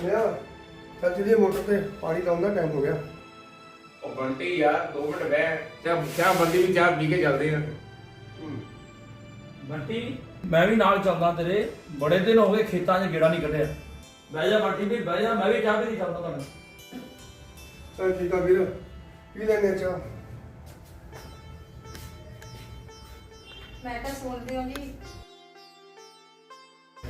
ਸੁਣਿਆ ਚੱਲ ਚਲੀਏ ਮੋਟਰ ਤੇ ਪਾਣੀ ਲਾਉਣ ਦਾ ਟਾਈਮ ਹੋ ਗਿਆ। ਉਹ ਬੰਟੀ ਯਾਰ 2 ਮਿੰਟ ਬਹਿ। ਚਾਹ ਚਾਹ ਬੰਦੀ ਵੀ ਚਾਹ ਪੀ ਕੇ ਚੱਲਦੇ ਆ। ਬੰਟੀ ਮੈਂ ਵੀ ਨਾਲ ਚੱਲਦਾ ਤੇਰੇ। ਬੜੇ ਦਿਨ ਹੋ ਗਏ ਖੇਤਾਂ 'ਚ ਗੇੜਾ ਨਹੀਂ ਕੱਢਿਆ। ਬਹਿ ਜਾ ਬੰਟੀ ਵੀ ਬਹਿ ਜਾ। ਮੈਂ ਵੀ ਚਾਹ ਪੀ ਕੇ ਚੱਲਦਾ ਤੁਹਾਨੂੰ ਚੱਲ ਠੀਕ ਆ ਵੀਰ। ਪੀ ਲੈਣੇ ਚਾਹ। ਮੈਂ ਤਾਂ ਸੁਣਦੀ ਹਾਂ ਜੀ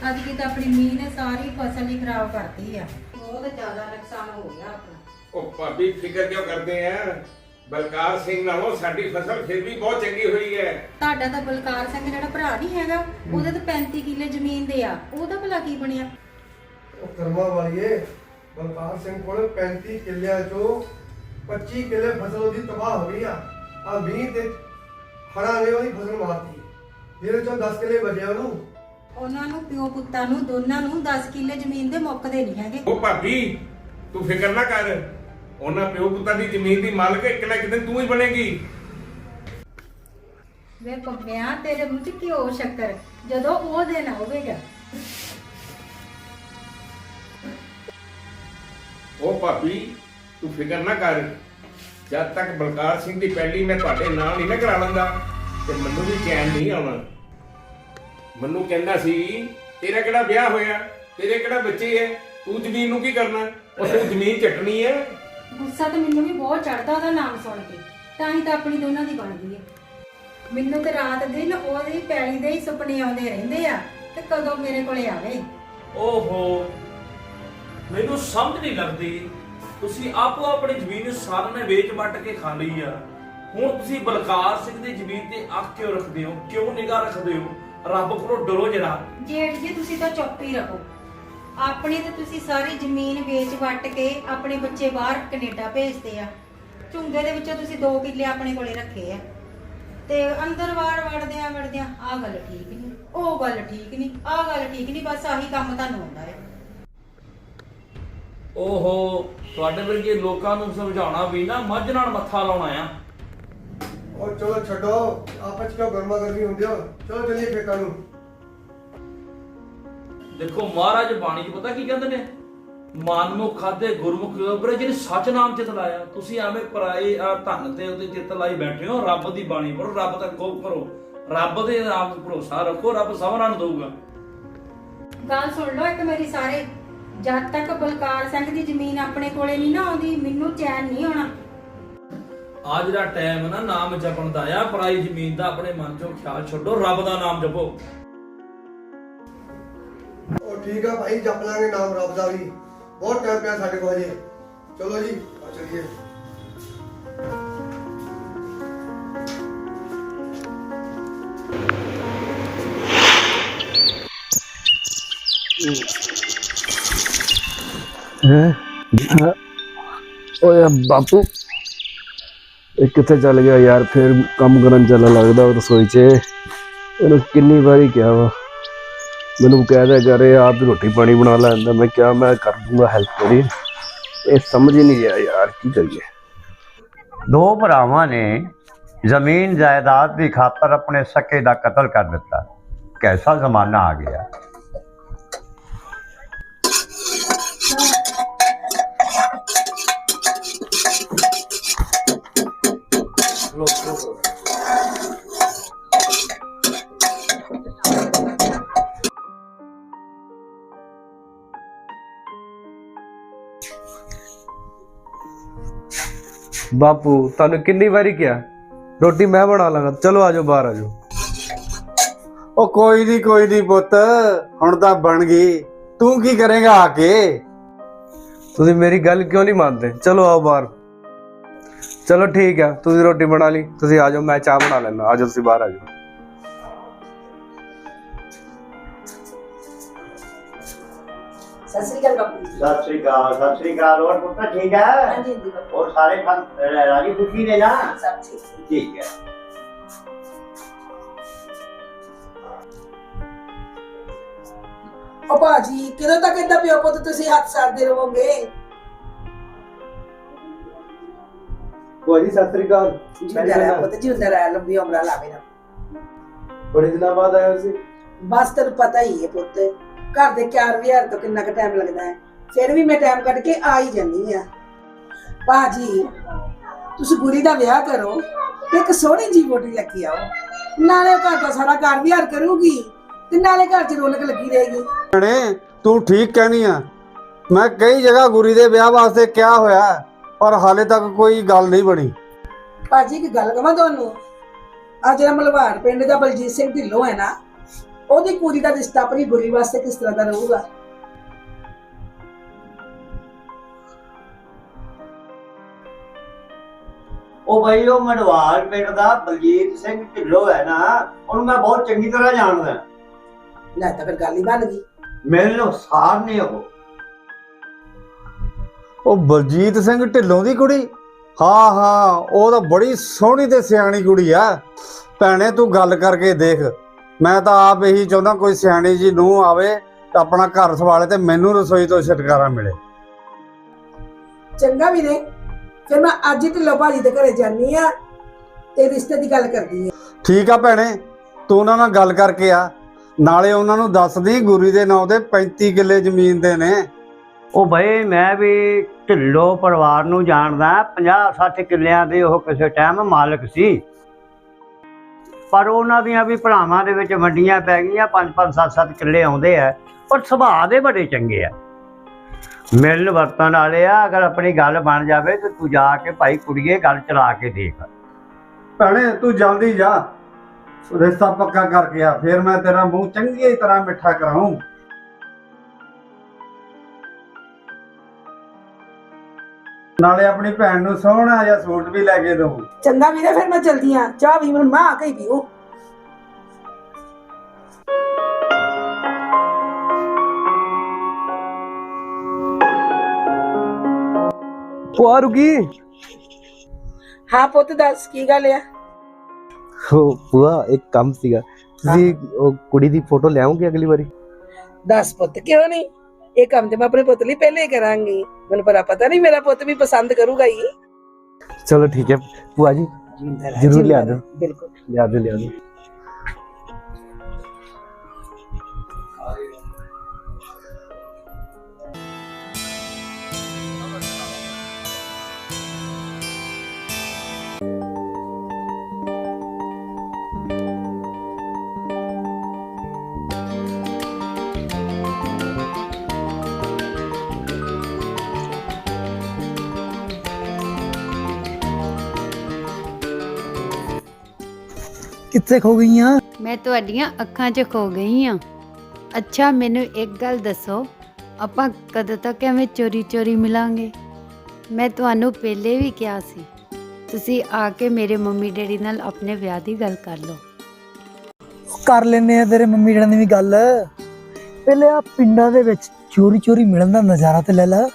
ਅੱਜ ਕੀ ਤਾਂ ਆਪਣੀ ਮੀਂਹ ਨੇ ਸਾਰੀ ਫਸਲ ਹੀ ਖਰਾਬ ਕਰਤੀ ਆ। ਬਹੁਤ ਜ਼ਿਆਦਾ ਨੁਕਸਾਨ ਹੋ ਗਿਆ ਆਪਣਾ। ਉਹ ਭਾਬੀ ਫਿਕਰ ਕਿਉਂ ਕਰਦੇ ਆ? ਬਲਕਾਰ ਸਿੰਘ ਨਾਲੋਂ ਸਾਡੀ ਫਸਲ ਫਿਰ ਵੀ ਬਹੁਤ ਚੰਗੀ ਹੋਈ ਹੈ। ਤੁਹਾਡਾ ਤਾਂ ਬਲਕਾਰ ਸਿੰਘ ਜਿਹੜਾ ਭਰਾ ਨਹੀਂ ਹੈਗਾ ਉਹਦੇ ਤਾਂ 35 ਕਿੱਲੇ ਜ਼ਮੀਨ ਦੇ ਆ। ਉਹਦਾ ਭਲਾ ਕੀ ਬਣਿਆ? ਉਹ ਕਰਮਾ ਵਾਲੀਏ ਬਲਕਾਰ ਸਿੰਘ ਕੋਲ 35 ਕਿੱਲਿਆਂ ਚੋਂ 25 ਕਿੱਲੇ ਫਸਲ ਉਹਦੀ ਤਬਾਹ ਹੋ ਗਈ ਆ। ਆ 20 ਤੇ ਹੜਾ ਨੇ ਉਹਦੀ ਫਸਲ ਮਾਰਤੀ। ਜਿਹਦੇ ਚੋਂ 10 ਕਿੱਲੇ ਬਚੇ ਉਹਨੂੰ। ਉਹਨਾਂ ਨੂੰ ਪਿਓ ਪੁੱਤਾਂ ਨੂੰ ਦੋਨਾਂ ਨੂੰ 10 ਕਿੱਲੇ ਜ਼ਮੀਨ ਦੇ ਮੁੱਕਦੇ ਨਹੀਂ ਹੈਗੇ। ਉਹ ਭਾਬੀ ਤੂੰ ਫਿਕਰ ਨਾ ਕਰ। ਉਹਨਾਂ ਪਿਓ ਪੁੱਤਾਂ ਦੀ ਜ਼ਮੀਨ ਦੀ ਮਾਲਕ ਇੱਕ ਨਾ ਇੱਕ ਦਿਨ ਤੂੰ ਹੀ ਬਣੇਗੀ। ਵੇ ਪੱਪਿਆਂ ਤੇਰੇ ਮੂੰਹ 'ਚ ਘਿਓ ਸ਼ੱਕਰ? ਜਦੋਂ ਉਹ ਦਿਨ ਆਵੇਗਾ ਉਹ ਭਾਬੀ ਤੂੰ ਫਿਕਰ ਨਾ ਕਰ। ਜਦ ਤੱਕ ਬਲਕਾਰ ਸਿੰਘ ਦੀ ਪਹਿਲੀ ਮੈਂ ਤੁਹਾਡੇ ਨਾਲ ਨਹੀਂ ਨਾ ਕਰਾ ਲੈਂਦਾ ਤੇ ਮੈਨੂੰ ਵੀ ਚੈਨ ਨਹੀਂ ਆਉਣਾ। ਮੈਨੂੰ ਕਹਿੰਦਾ ਸੀ ਤੇਰਾ ਕਿਹੜਾ ਵਿਆਹ ਹੋਇਆ? ਤੇਰੇ ਕਿਹੜਾ ਬੱਚੇ ਐ? ਤੂੰ ਜ਼ਮੀਨ ਨੂੰ ਕੀ ਕਰਨਾ? ਉਹ ਤੂੰ ਜ਼ਮੀਨ ਚਟਣੀ ਐ? ਗੁੱਸਾ ਤਾਂ ਮੈਨੂੰ ਵੀ ਬਹੁਤ ਚੜਦਾ ਉਹਦਾ ਨਾਮ ਸੁਣ ਕੇ। ਤਾਂ ਹੀ ਤਾਂ ਆਪਣੀ ਦੋਨਾਂ ਦੀ ਬਣਦੀ ਹੈ ਮੈਨੂੰ ਤੇ ਰਾਤ ਦਿਨ ਉਹਦੀ ਪੈਲੀ ਦੇ ਹੀ ਸੁਪਨੇ ਆਉਂਦੇ ਰਹਿੰਦੇ ਆ ਤੇ ਕਦੋਂ ਮੇਰੇ ਕੋਲੇ ਆਵੇ। ਓਹੋ ਮੈਨੂੰ ਸਮਝ ਨਹੀਂ ਲੱਗਦੀ। ਤੁਸੀਂ ਆਪੋ ਆਪਣੀ ਜ਼ਮੀਨ ਸਾਰਿਆਂ ਨੇ ਵੇਚ ਵੱਟ ਕੇ ਖਾ ਲਈ ਆ। ਹੁਣ ਤੁਸੀਂ ਬਲਕਾਰ ਸਿੰਘ ਦੀ ਜ਼ਮੀਨ ਤੇ ਅੱਖ ਕਿਉਂ ਰੱਖਦੇ ਹੋ? ਕਿਉਂ ਨਿਗਾਹ ਰੱਖਦੇ ਹੋ? ਰੱਬ ਕੋਲੋਂ ਡਰੋ ਜਰਾ। ਜੇਠ ਜੀ ਤੁਸੀਂ ਤਾਂ ਚੁੱਪ ਹੀ ਰਹੋ। ਆਪਣੀ ਤੇ ਤੁਸੀਂ ਸਾਰੀ ਜ਼ਮੀਨ ਵੇਚ ਵੱਟ ਕੇ ਆਪਣੇ ਬੱਚੇ ਬਾਹਰ ਕੈਨੇਡਾ ਭੇਜਦੇ ਆ। ਝੁੰਗੇ ਦੇ ਵਿੱਚੋਂ ਤੁਸੀਂ 2 ਕਿੱਲੇ ਆਪਣੇ ਕੋਲੇ ਰੱਖੇ ਆ। ਤੇ ਅੰਦਰ ਵਾੜ ਵੜਦਿਆਂ ਵੜਦਿਆਂ ਆਹ ਗੱਲ ਠੀਕ ਨਹੀਂ ਉਹ ਗੱਲ ਠੀਕ ਨਹੀਂ ਆਹ ਗੱਲ ਠੀਕ ਨਹੀਂ ਬਸ ਆਹੀ ਕੰਮ ਤੁਹਾਨੂੰ ਆਉਂਦਾ ਹੈ। ਓਹੋ ਤੁਹਾਡੇ ਵਰਗੇ ਲੋਕਾਂ ਨੂੰ ਸਮਝਾਉਣਾ ਵੀ ਨਾ ਮੱਝ ਨਾਲ ਮੱਥਾ ਲਾਉਣਾ ਆ। ਉਹ ਚਲੋ ਛੱਡੋ ਆਪਸ ਚ ਕਿਉਂ ਗਰਮਾ ਗਰਮੀ ਹੁੰਦੀ ਆ? ਚਲੋ ਚਲੀਏ ਖੇਤਾਂ ਨੂੰ। ਦੇਖੋ ਮਹਾਰਾਜ ਬਾਣੀ 'ਚ ਪਤਾ ਕੀ ਕਹਿੰਦੇ ਨੇ? ਮਨਮੁਖ ਖਾਦੇ ਗੁਰਮੁਖ ਉਪਰੇ ਜਿਹਨੇ ਸੱਚ ਨਾਮ ਚਿਤ ਲਾਇਆ। ਤੁਸੀਂ ਐਵੇਂ ਪਰਾਏ ਆ ਧਨ ਤੇ ਉਹਦੇ ਚਿੱਤ ਲਾਈ ਬੈਠੇ ਹੋ ਰੱਬ ਦੀ ਬਾਣੀ ਪੜੋ ਰੱਬ ਤੱਕ ਖੋਪ ਕਰੋ। ਰੱਬ ਦੇ ਨਾਮ ਤੇ ਭਰੋਸਾ ਰੱਖੋ ਰੱਬ ਸਭਨਾਂ ਨੂੰ ਦਊਗਾ। ਗੱਲ ਸੁਣ ਲਓ ਇੱਕ ਮੇਰੀ ਸਾਰੇ। ਜਦ ਤੱਕ ਬਲਕਾਰ ਸਿੰਘ ਦੀ ਜ਼ਮੀਨ ਆਪਣੇ ਕੋਲੇ ਨਹੀਂ ਨਾ ਆਉਂਦੀ ਮੈਨੂੰ ਚੈਨ ਨਹੀਂ ਆਉਣਾ। ਆ ਜਿਹੜਾ ਟਾਈਮ ਨਾ ਨਾਮ ਜਪਣ ਦਾ ਆ ਪਰਾਈ ਜ਼ਮੀਨ ਦਾ ਆਪਣੇ ਮਨ ਚੋਂ ਖਿਆਲ ਛੱਡੋ ਰੱਬ ਦਾ ਨਾਮ ਜਪੋ। ਉਹ ਠੀਕ ਆ ਭਾਈ ਜਪ ਲਾਂਗੇ ਨਾਮ ਰੱਬ ਦਾ ਵੀ। ਬਹੁਤ ਟਾਈਮ ਪਿਆ ਸਾਡੇ ਕੋਲ ਹਜੇ। ਚਲੋ ਜੀ ਆ ਚਲੀਏ। ਹੈ? ਓਏ ਬਾਪੂ। ਇਹ ਕਿੱਥੇ ਚੱਲ ਗਿਆ ਯਾਰ? ਫਿਰ ਕੰਮ ਕਰਨ ਚੱਲਣ ਲੱਗਦਾ ਰਸੋਈ 'ਚ। ਇਹਨੂੰ ਕਿੰਨੀ ਵਾਰੀ ਕਿਹਾ ਵਾ। ਮੈਨੂੰ ਕਹਿ ਦਿਆ ਕਰੇ ਆਪ ਹੀ ਰੋਟੀ ਪਾਣੀ ਬਣਾ ਲੈਂਦਾ। ਮੈਂ ਕਿਹਾ, ਮੈਂ ਕਰ ਦੂੰਗਾ ਹੈਲਪ ਤੇਰੀ। ਇਹ ਸਮਝ ਹੀ ਨਹੀਂ ਰਿਹਾ ਯਾਰ, ਕੀ ਕਰੀਏ? ਦੋ ਭਰਾਵਾਂ ਨੇ ਜ਼ਮੀਨ ਜਾਇਦਾਦ ਦੀ ਖਾਤਰ ਆਪਣੇ ਸਕੇ ਦਾ ਕਤਲ ਕਰ ਦਿੱਤਾ। ਕੈਸਾ ਜ਼ਮਾਨਾ ਆ ਗਿਆ। ਬਾਪੂ ਤੁਹਾਨੂੰ ਕਿੰਨੀ ਵਾਰੀ ਕਿਹਾ? ਰੋਟੀ ਮੈਂ ਬਣਾ ਲਾਂਗਾ। ਚਲੋ ਆਜੋ ਬਾਹਰ ਆਜੋ। ਉਹ ਕੋਈ ਨਹੀਂ ਕੋਈ ਨਹੀਂ ਪੁੱਤ। ਹੁਣ ਤਾਂ ਬਣ ਗਈ। ਤੂੰ ਕੀ ਕਰੇਗਾ ਆ ਕੇ? ਤੁਸੀਂ ਮੇਰੀ ਗੱਲ ਕਿਉਂ ਨਹੀਂ ਮੰਨਦੇ? ਚਲੋ ਆਓ ਬਾਹਰ। ਚਲੋ ਠੀਕ ਹੈ ਤੁਸੀਂ ਰੋਟੀ ਬਣਾ ਲਈ। ਤੁਸੀਂ ਆ ਜਾਓ ਮੈਂ ਚਾਹ ਬਣਾ ਲੈਣਾ ਆ ਜਾਓ ਤੁਸੀਂ ਬਾਹਰ ਆ ਜਾਓ ਸਤਿ ਸ੍ਰੀ ਅਕਾਲ ਬਾਪੂ ਜੀ ਸਤਿ ਸ੍ਰੀ ਅਕਾਲ ਸਤਿ ਸ੍ਰੀ ਅਕਾਲ ਹੋਰ ਪੁੱਤ ਠੀਕ ਹੈ ਹਾਂਜੀ ਹਾਂਜੀ ਬਾਪੂ ਹੋਰ ਸਾਰੇ ਖੰ- ਰਾਜੀ ਖੁਸ਼ੀ ਨੇ ਨਾ ਸਭ ਠੀਕ ਹੈ। ਠੀਕ ਹੈ ਉਹ ਬਾਜੀ ਕਦੋਂ ਤੱਕ ਏਦਾਂ ਪਿਓ ਪੁੱਤ ਤੁਸੀਂ ਹੱਥ ਸਾਰਦੇ ਰਹੋਗੇ ਕੋਈ ਸਤਿ ਸ੍ਰੀ ਅਕਾਲ ਜਿੰਦਾ ਰਹਿ ਪੁੱਤ ਜਿੰਦਾ ਰਹਿ ਲੰਬੀ ਉਮਰਾਂ ਲਾਵੇ ਨਾ ਬੜੇ ਦਿਨਾਂ ਬਾਅਦ ਆਏ ਹੋ ਸੀ ਬਸ ਤੈਨੂੰ ਪਤਾ ਹੀ ਹੈ ਪੁੱਤ ਘਰ ਦੇ ਚਾਰ ਵਿਹਾਰ ਤੋਂ ਕਿੰਨਾ ਕੁ ਟਾਈਮ ਲੱਗਦਾ ਹੈ। ਫਿਰ ਵੀ ਮੈਂ ਟਾਈਮ ਕੱਢ ਕੇ ਆ ਹੀ ਜਾਂਦੀ ਆ ਬਾਜੀ ਤੁਸੀਂ ਗੁਰੀ ਦਾ ਵਿਆਹ ਕਰੋ ਤੇ ਇੱਕ ਸੋਹਣੀ ਜੀ ਵੋਟੀ ਲੈ ਕੇ ਆਓ। ਨਾਲੇ ਘਰ ਦਾ ਸਾਰਾ ਘਰ ਵਿਹਾਰ ਕਰੂਗੀ ਤੇ ਨਾਲੇ ਘਰ 'ਚ ਰੌਣਕ ਲੱਗੀ ਰਹੇਗੀ। ਭੈਣੇ ਤੂੰ ਠੀਕ ਕਹਿਨੀ ਆ। ਮੈਂ ਕਈ ਜਗ੍ਹਾ ਗੁਰੀ ਦੇ ਵਿਆਹ ਵਾਸਤੇ ਕਿਹਾ ਹੋਇਆ ਹੈ, ਪਰ ਹਾਲੇ ਤੱਕ ਕੋਈ ਗੱਲ ਨਹੀਂ ਬਣੀ। ਬਾਜੀ ਇੱਕ ਗੱਲ ਕਹਾਂ ਤੁਹਾਨੂੰ? ਆ ਜਿਹੜਾ ਮਲਵਾੜ ਪਿੰਡ ਦਾ ਬਲਜੀਤ ਸਿੰਘ ਢਿੱਲੋਂ ਹੈ ਨਾ ਉਹਦੀ ਕੁੜੀ ਦਾ ਰਿਸ਼ਤਾ ਆਪਣੀ ਗੁਰੀ ਵਾਸਤੇ ਕਿਸ ਤਰ੍ਹਾਂ ਦਾ ਰਹੂਗਾ? ਉਹ ਬਈ ਉਹ ਮਨਵਾਲ ਪਿੰਡ ਦਾ ਬਲਜੀਤ ਸਿੰਘ ਢਿੱਲੋਂ ਹੈ ਨਾ ਉਹਨੂੰ ਮੈਂ ਬਹੁਤ ਚੰਗੀ ਤਰ੍ਹਾਂ ਜਾਣਦਾ। ਲੈ ਤਾਂ ਫਿਰ ਗੱਲ ਹੀ ਬਣ ਗਈ। ਮੇਰੇ ਨੂੰ ਸਾਰ ਨਹੀਂ ਉਹ। ਉਹ ਬਲਜੀਤ ਸਿੰਘ ਢਿੱਲੋਂ ਦੀ ਕੁੜੀ? ਹਾਂ ਹਾਂ ਉਹ ਤਾਂ ਬੜੀ ਸੋਹਣੀ ਤੇ ਸਿਆਣੀ ਕੁੜੀ ਆ। ਭੈਣੇ ਤੂੰ ਗੱਲ ਕਰਕੇ ਦੇਖ। ਮੈਂ ਤਾਂ ਆਪ ਇਹੀ ਚਾਹੁੰਦਾ ਕੋਈ ਸਿਆਣੀ ਜੀ ਨੂੰ ਆਵੇ ਤਾਂ ਆਪਣਾ ਘਰ ਸੰਭਾਲੇ ਤੇ ਮੈਨੂੰ ਰਸੋਈ ਤੋਂ ਛੁਟਕਾਰਾ ਮਿਲੇ। ਚੰਗਾ ਵੀ ਨੇ ਫਿਰ ਮੈਂ ਅੱਜ ਹੀ ਢਿੱਲੋਂ ਭਾਜੀ ਦੇ ਘਰੇ ਜਾਨੀ ਆ ਤੇ ਰਿਸ਼ਤੇ ਦੀ ਗੱਲ ਕਰਦੀ ਆ ਠੀਕ ਆ ਭੈਣੇ ਤੂੰ ਉਹਨਾਂ ਨਾਲ ਗੱਲ ਕਰਕੇ ਆ। ਨਾਲੇ ਉਹਨਾਂ ਨੂੰ ਦੱਸ ਦੀ ਗੁਰੀ ਦੇ ਨਾਂ ਤੇ 35 ਕਿੱਲੇ ਜ਼ਮੀਨ ਦੇ ਨੇ। ਉਹ ਬਈ ਮੈਂ ਵੀ ਢਿੱਲੋਂ ਪਰਿਵਾਰ ਨੂੰ ਜਾਣਦਾ 50 60 ਕਿੱਲਿਆਂ ਦੇ ਉਹ ਕਿਸੇ ਟਾਈਮ ਮਾਲਕ ਸੀ। ਪਰ ਉਹਨਾਂ ਦੀਆਂ ਵੀ ਭਰਾਵਾਂ ਦੇ ਵਿੱਚ ਵੰਡੀਆਂ ਪੈ ਗਈਆਂ 5 5 7 7 ਕਿੱਲੇ ਆਉਂਦੇ ਆ, ਪਰ ਸੁਭਾਅ ਦੇ ਬੜੇ ਚੰਗੇ ਆ। ਮਿਲਣ ਵਰਤਣ ਵਾਲੇ ਆ, ਅਗਰ ਆਪਣੀ ਗੱਲ ਬਣ ਜਾਵੇ ਤੇ ਤੂੰ ਜਾ ਕੇ ਭਾਈ ਕੁੜੀਏ ਗੱਲ ਚਲਾ ਕੇ ਦੇਖ। ਭੈਣੇ, ਤੂੰ ਜਲਦੀ ਜਾ। ਰਿਸ਼ਤਾ ਪੱਕਾ ਕਰਕੇ ਆ, ਫਿਰ ਮੈਂ ਤੇਰਾ ਮੂੰਹ ਚੰਗੀ ਤਰ੍ਹਾਂ ਮਿੱਠਾ ਕਰਾਉਂ ਨਾਲੇ ਆਪਣੀ ਭੈਣ ਨੂੰ ਸੋਹਣਾ ਜਿਹਾ ਸੂਟ ਵੀ ਲੈ ਕੇ ਦਊਂ। ਚੰਗਾ ਵੀਰੇ ਫਿਰ ਮੈਂ ਚਲਦੀ ਆ। ਚਾਹ ਵੀ ਮੈਨੂੰ ਮਾਂ ਆ ਕੇ ਹੀ ਪੀਓ। ਭੂਆ ਰੁਕੀ? ਹਾਂ ਪੁੱਤ ਦੱਸ ਕੀ ਗੱਲ ਆ? ਉਹ ਭੂਆ ਇੱਕ ਕੰਮ ਸੀਗਾ। ਤੁਸੀਂ ਉਹ ਕੁੜੀ ਦੀ ਫੋਟੋ ਲਿਆਉਂਗੇ ਅਗਲੀ ਵਾਰੀ? ਦੱਸ ਪੁੱਤ ਕਿਉਂ ਨਹੀਂ? ਇਹ ਕੰਮ ਤੇ ਮੈਂ ਆਪਣੇ ਪੁੱਤ ਲਈ ਪਹਿਲੇ ਹੀ ਕਰਾਂਗੀ। ਮੈਨੂੰ ਪਤਾ ਪਤਾ ਨਹੀਂ ਮੇਰਾ ਪੁੱਤ ਵੀ ਪਸੰਦ ਕਰੂਗਾ ਹੀ ਚਲੋ ਠੀਕ ਹੈ। ਭੂਆ ਜੀ ਜ਼ਰੂਰ ਲਿਆ ਦਿਓ। ਬਿਲਕੁਲ। ਲਿਆ ਦਿਓ ਲਿਆ ਦਿਓ। ਕਿੱਥੇ ਖੋ ਗਈਆਂ? ਮੈਂ ਤੁਹਾਡੀਆਂ ਅੱਖਾਂ 'ਚ ਖੋ ਗਈ ਹਾਂ ਅੱਛਾ ਮੈਨੂੰ ਇੱਕ ਗੱਲ ਦੱਸੋ। ਆਪਾਂ ਕਦੋਂ ਤੱਕ ਐਵੇਂ ਚੋਰੀ ਚੋਰੀ ਮਿਲਾਂਗੇ? ਮੈਂ ਤੁਹਾਨੂੰ ਪਹਿਲੇ ਵੀ ਕਿਹਾ ਸੀ। ਤੁਸੀਂ ਆ ਕੇ ਮੇਰੇ ਮੰਮੀ ਡੈਡੀ ਨਾਲ ਆਪਣੇ ਵਿਆਹ ਦੀ ਗੱਲ ਕਰ ਲਓ। ਕਰ ਲੈਨੇ ਆ ਤੇਰੇ ਮੰਮੀ ਡੈਡੀ ਦੀ ਵੀ ਗੱਲ। ਪਹਿਲੇ ਆ ਪਿੰਡਾਂ ਦੇ ਵਿੱਚ ਚੋਰੀ ਚੋਰੀ ਮਿਲਣ ਦਾ ਨਜ਼ਾਰਾ ਤੇ ਲੈ ਲੈ।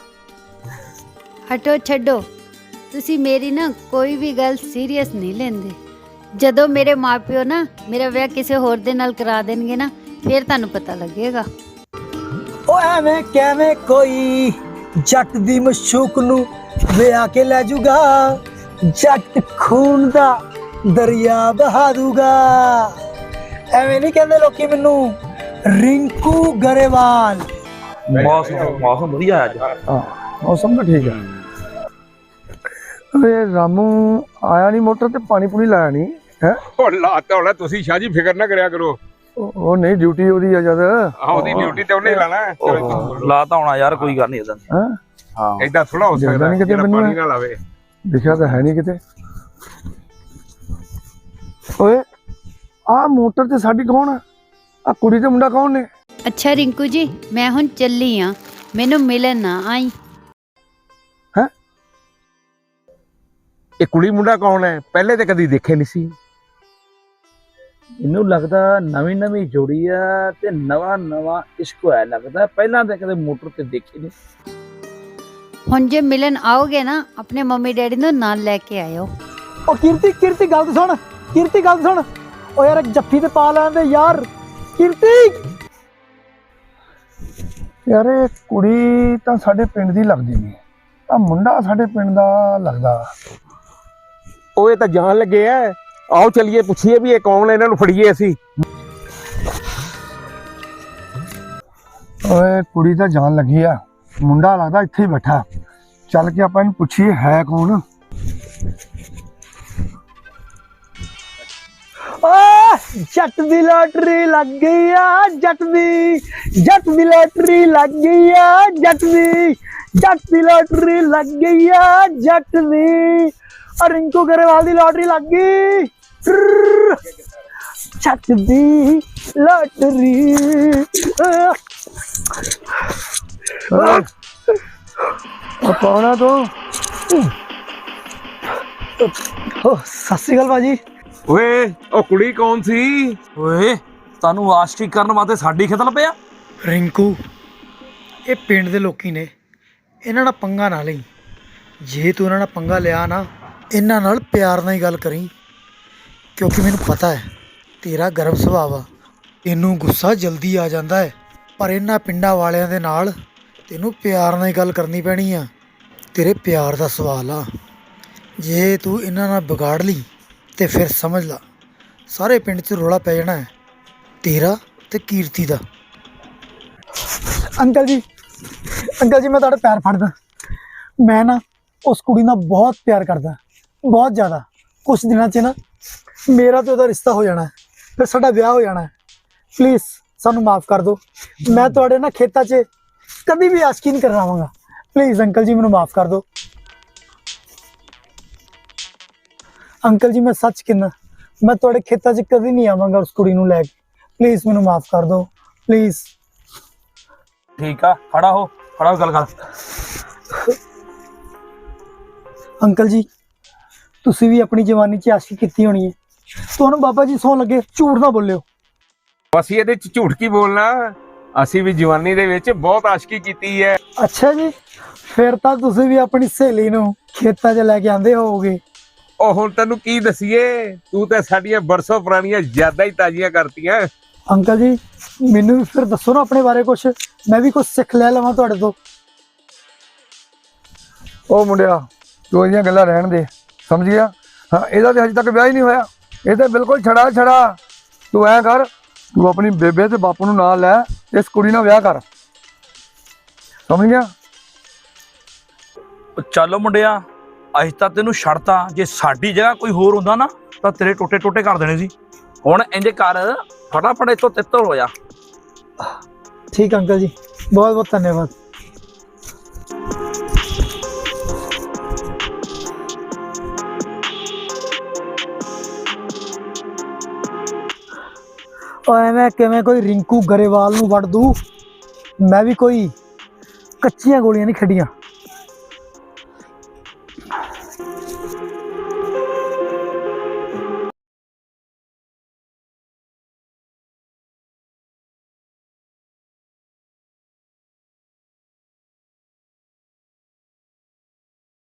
ਹਟੋ ਛੱਡੋ। ਤੁਸੀਂ ਮੇਰੀ ਨਾ ਕੋਈ ਵੀ ਗੱਲ ਸੀਰੀਅਸ ਨਹੀਂ ਲੈਂਦੇ। ਜਦੋਂ ਮੇਰੇ ਮਾਪਿਓ ਨਾ ਮੇਰਾ ਵਿਆਹ ਕਿਸੇ ਹੋਰ ਦੇ ਨਾਲ ਕਰਾ ਦੇਣਗੇ ਨਾ ਫਿਰ ਤੁਹਾਨੂੰ ਪਤਾ ਲੱਗੇਗਾ। ਉਹ ਐਵੇਂ ਕਿਵੇਂ ਕੋਈ ਜੱਟ ਦੀ ਮਸ਼ੂਕ ਨੂੰ ਵਿਆਹ ਕੇ ਲੈ ਜੂਗਾ ਜੱਟ ਖੂਨ ਦਾ ਦਰਿਆ ਬਹਾ ਦੂਗਾ ਐਵੇਂ ਨਹੀਂ ਕਹਿੰਦੇ ਲੋਕੀ ਮੈਨੂੰ ਰਿੰਕੂ ਗਰੇਵਾਲ। ਮੌਸਮ ਮੌਸਮ ਵਧੀਆ ਅੱਜ। ਮੌਸਮ ਤਾਂ ਠੀਕ ਹੈ ਓਏ ਰਾਮੂ ਆਇਆ ਨਹੀਂ ਮੋਟਰ ਤੇ ਪਾਣੀ ਪੂਣੀ ਲਾਇਆ ਨਹੀਂ ਹੈ? ਉਹ ਲਾਤਾ ਹੋਣਾ ਤੁਸੀਂ ਸ਼ਾਹ ਜੀ ਫਿਕਰ ਨਾ ਕਰਿਆ ਕਰੋ। ਉਹ ਨਹੀਂ ਡਿਊਟੀ ਉਹਦੀ ਆ ਜਦ। ਆਹ ਉਹਦੀ ਡਿਊਟੀ ਤੇ ਉਹਨੇ ਹੀ ਲਾਣਾ। ਹੈ। ਲਾ ਤਾਂ ਹੋਣਾ ਯਾਰ ਕੋਈ ਗੱਲ ਨਹੀਂ ਇਦਾਂ ਹਾਂ? ਹਾਂ। ਏਦਾਂ ਥੋੜਾ ਹੋ ਸਕਦਾ ਨੀ ਕਿਤੇ ਜਿਹੜਾ ਮੈਨੂੰ। ਪਾਣੀ ਨਾਲ ਆਵੇ। ਦਿਖਿਆ ਤਾਂ ਹੈ ਨਹੀਂ ਕਿਤੇ। ਓਏ ਆ ਮੋਟਰ ਤੇ ਸਾਡੀ ਕੌਣ ਆ? ਆ ਕੁੜੀ ਤੇ ਮੁੰਡਾ ਕੌਣ ਨੇ? ਅੱਛਾ ਰਿੰਕੂ ਜੀ ਮੈਂ ਹੁਣ ਚੱਲੀ ਆ। ਮੈਨੂੰ ਮਿਲਣ ਨਾ ਆਈ। ਇਹ ਕੁੜੀ ਮੁੰਡਾ ਕੌਣ ਹੈ? ਪਹਿਲੇ ਤੇ ਕਦੀ ਦੇਖੇ ਨਹੀਂ ਸੀ। ਮੈਨੂੰ ਲੱਗਦਾ ਨਵੀਂ ਨਵੀਂ ਜੋੜੀ ਆ ਤੇ ਨਵਾਂ ਨਵਾਂ ਇਸ਼ਕ ਹੋਇਆ ਲੱਗਦਾ। ਪਹਿਲਾਂ ਤਾਂ ਕਦੇ ਮੋਟਰ ਤੇ ਦੇਖੀ ਨਹੀਂ। ਹੁਣ ਜੇ ਮਿਲਣ ਆਓਗੇ ਨਾ ਆਪਣੇ ਮੰਮੀ ਡੈਡੀ ਨੂੰ ਨਾਲ ਲੈ ਕੇ ਆਇਓ। ਉਹ ਕੀਰਤੀ ਕੀਰਤੀ ਗੱਲ ਤਾਂ ਸੁਣ ਕੀਰਤੀ ਗੱਲ ਤਾਂ ਸੁਣ। ਓ ਯਾਰ ਇੱਕ ਜੱਫੀ ਤੇ ਪਾ ਲੈਂਦੇ ਯਾਰ ਕੀਰਤੀ। ਯਾਰ ਇਹ ਕੁੜੀ ਤਾਂ ਸਾਡੇ ਪਿੰਡ ਦੀ ਲੱਗਦੀ ਨਹੀਂ। ਆ ਮੁੰਡਾ ਸਾਡੇ ਪਿੰਡ ਦਾ ਲੱਗਦਾ। ਉਹ ਇਹ ਤਾਂ ਜਾਣ ਲੱਗੇ ਆ। ਆਓ ਚਲਿਏ ਪੁੱਛੀਏ ਵੀ ਇਹ ਕੌਣ ਹੈ ਇਹਨਾਂ ਨੂੰ ਫੜੀਏ ਅਸੀਂ। ਓਏ ਕੁੜੀ ਤਾਂ ਜਾਣ ਲੱਗੀ ਆ। ਮੁੰਡਾ ਲੱਗਦਾ ਇੱਥੇ ਹੀ ਬੈਠਾ। ਚੱਲ ਕੇ ਆਪਾਂ ਇਹਨੂੰ ਪੁੱਛੀਏ ਹੈ ਕੌਣ? ਆ ਜੱਟ ਦੀ ਲਾਟਰੀ ਲੱਗ ਗਈ ਆ ਜੱਟ ਦੀ ਜੱਟ ਦੀ ਲਾਟਰੀ ਲੱਗ ਗਈ ਆ ਜੱਟ ਦੀ ਜੱਟ ਦੀ ਲਾਟਰੀ ਲੱਗ ਗਈ ਆ ਜੱਟ ਦੀ। ਆ ਰਿੰਕੂ ਗਰੇਵਾਲ ਦੀ ਲਾਟਰੀ ਲੱਗ ਗਈ। ਜੱਟ ਦੀ ਲਾਟਰੀ। ਆ ਤੂੰ। ਓ ਸਤਿ ਸ਼੍ਰੀ ਅਕਾਲ ਭਾਜੀ। ਓਏ ਉਹ ਕੁੜੀ ਕੌਣ ਸੀ? ਓਏ ਤੁਹਾਨੂੰ ਆਸ਼ਕੀ ਕਰਨ ਵਾਸਤੇ ਸਾਡੀ ਖਿਤਲ ਪਿਆ? ਰਿੰਕੂ ਇਹ ਪਿੰਡ ਦੇ ਲੋਕੀ ਨੇ। ਇਹਨਾਂ ਨਾਲ ਪੰਗਾ ਨਾ ਲਈ। ਜੇ ਤੂੰ ਇਹਨਾਂ ਨਾਲ ਪੰਗਾ ਲਿਆ ਨਾ ਇਹਨਾਂ ਨਾਲ ਪਿਆਰ ਨਾਲ ਹੀ ਗੱਲ ਕਰੀ। ਕਿਉਂਕਿ ਮੈਨੂੰ ਪਤਾ ਹੈ, ਤੇਰਾ ਗਰਮ ਸੁਭਾਅ ਆ। ਤੈਨੂੰ ਗੁੱਸਾ ਜਲਦੀ ਆ ਜਾਂਦਾ ਹੈ, ਪਰ ਇਹਨਾਂ ਪਿੰਡਾਂ ਵਾਲਿਆਂ ਦੇ ਨਾਲ ਤੈਨੂੰ ਪਿਆਰ ਨਾਲ ਹੀ ਗੱਲ ਕਰਨੀ ਪੈਣੀ ਆ। ਤੇਰੇ ਪਿਆਰ ਦਾ ਸਵਾਲ ਆ। ਜੇ ਤੂੰ ਇਹਨਾਂ ਨਾਲ ਵਿਗਾੜ ਲਈ ਤੇ ਫਿਰ ਸਮਝ ਲਾ, ਸਾਰੇ ਪਿੰਡ 'ਚ ਰੋਲਾ ਪੈ ਜਾਣਾ ਹੈ, ਤੇਰਾ ਤੇ ਕੀਰਤੀ ਦਾ। ਅੰਕਲ ਜੀ ਅੰਕਲ ਜੀ, ਮੈਂ ਤੁਹਾਡੇ ਪੈਰ ਫੜਦਾ। ਮੈਂ ਨਾ ਉਸ ਕੁੜੀ ਨਾਲ ਬਹੁਤ ਪਿਆਰ ਕਰਦਾ, ਬਹੁਤ ਜ਼ਿਆਦਾ। ਕੁਝ ਦਿਨਾਂ 'ਚ ਨਾ ਮੇਰਾ ਤੇ ਉਹਦਾ ਰਿਸ਼ਤਾ ਹੋ ਜਾਣਾ। ਫਿਰ ਸਾਡਾ ਵਿਆਹ ਹੋ ਜਾਣਾ ਪਲੀਜ਼ ਸਾਨੂੰ ਮਾਫ ਕਰ ਦਿਓ। ਮੈਂ ਤੁਹਾਡੇ ਨਾਲ ਖੇਤਾਂ 'ਚ ਕਦੀ ਵੀ ਆਸ਼ਕੀ ਨਹੀਂ ਕਰਨ ਆਵਾਂਗਾ। ਪਲੀਜ਼ ਅੰਕਲ ਜੀ ਮੈਨੂੰ ਮਾਫ ਕਰ ਦਿਓ। ਅੰਕਲ ਜੀ ਮੈਂ ਸੱਚ ਕਹਿੰਦਾ ਮੈਂ ਤੁਹਾਡੇ ਖੇਤਾਂ 'ਚ ਕਦੀ ਨਹੀਂ ਆਵਾਂਗਾ ਉਸ ਕੁੜੀ ਨੂੰ ਲੈ ਕੇ। ਪਲੀਜ਼ ਮੈਨੂੰ ਮਾਫ ਕਰ ਦਿਓ। ਪਲੀਜ਼ ਠੀਕ ਆ ਖੜਾ ਹੋ ਖੜਾ ਹੋ ਗੱਲ ਕਰ ਅੰਕਲ ਜੀ ਤੁਸੀਂ ਵੀ ਆਪਣੀ ਜਵਾਨੀ 'ਚ ਆਸ਼ਕੀ ਕੀਤੀ ਹੋਣੀ ਹੈ। ਤੁਹਾਨੂੰ ਬਾਬਾ ਜੀ ਸੌਣ ਲੱਗੇ ਝੂਠ ਨਾ ਬੋਲਿਓ। ਅਸੀਂ ਇਹਦੇ ਚ ਝੂਠ ਕੀ ਬੋਲਣਾ? ਅਸੀਂ ਵੀ ਜਵਾਨੀ ਦੇ ਵਿੱਚ ਬਹੁਤ ਆਸ਼ਕੀ ਕੀਤੀ ਹੈ। ਅੱਛਾ ਜੀ ਫਿਰ ਤਾਂ ਤੁਸੀਂ ਵੀ ਆਪਣੀ ਸਹੇਲੀ ਨੂੰ ਖੇਤਾਂ 'ਚ ਲੈ ਕੇ ਆਂਦੇ ਹੋਵੋਗੇ। ਉਹ ਹੁਣ ਤੈਨੂੰ ਕੀ ਦਸੀਏ? ਤੂੰ ਤਾਂ ਸਾਡੀਆਂ ਬਰਸੋਂ ਪੁਰਾਣੀਆਂ ਯਾਦਾਂ ਹੀ ਤਾਜ਼ੀਆਂ ਕਰਤੀਆਂ। ਅੰਕਲ ਜੀ ਮੈਨੂੰ ਵੀ ਫਿਰ ਦੱਸੋ ਨਾ ਆਪਣੇ ਬਾਰੇ ਕੁਝ ਮੈਂ ਵੀ ਕੁਝ ਸਿੱਖ ਲੈ ਲਵਾਂ ਤੁਹਾਡੇ ਤੋਂ। ਉਹ ਮੁੰਡਿਆ ਤੂੰ ਇਹਦੀਆਂ ਗੱਲਾਂ ਰਹਿਣ ਦੇ। ਸਮਝ ਗਿਆ? ਹਾਂ ਇਹਦਾ ਤੇ ਹਜੇ ਤੱਕ ਵਿਆਹ ਹੀ ਨਹੀਂ ਹੋਇਆ। ਇਹ ਤੇ ਬਿਲਕੁਲ ਛੜਾ ਛੜਾ। ਤੂੰ ਐ ਕਰ ਤੂੰ ਆਪਣੀ ਬੇਬੇ ਤੇ ਬਾਪੂ ਨੂੰ ਨਾਲ ਲੈ ਇਸ ਕੁੜੀ ਨਾਲ ਵਿਆਹ ਕਰ। ਸਮਝ ਗਿਆ? ਉਹ ਚੱਲ ਮੁੰਡਿਆ ਅੱਜ ਤਾਂ ਤੈਨੂੰ ਛੱਡਤਾ। ਜੇ ਸਾਡੀ ਜਗ੍ਹਾ ਕੋਈ ਹੋਰ ਹੁੰਦਾ ਨਾ ਤਾਂ ਤੇਰੇ ਟੋਟੇ ਟੋਟੇ ਕਰ ਦੇਣੇ ਸੀ। ਹੁਣ ਇੰਜ ਕਰ ਫਟਾਫਟ ਇੱਥੋਂ ਤਿੱਤਰ ਹੋ ਜਾ। ਠੀਕ ਅੰਕਲ ਜੀ ਬਹੁਤ ਬਹੁਤ ਧੰਨਵਾਦ। ਉਹ ਐਵੇਂ ਕਿਵੇਂ ਕੋਈ ਰਿੰਕੂ ਗਰੇਵਾਲ ਨੂੰ ਵੱਢ ਦੂ ਮੈਂ ਵੀ ਕੋਈ ਕੱਚੀਆਂ ਗੋਲੀਆਂ ਨਹੀਂ ਖੱਡੀਆਂ।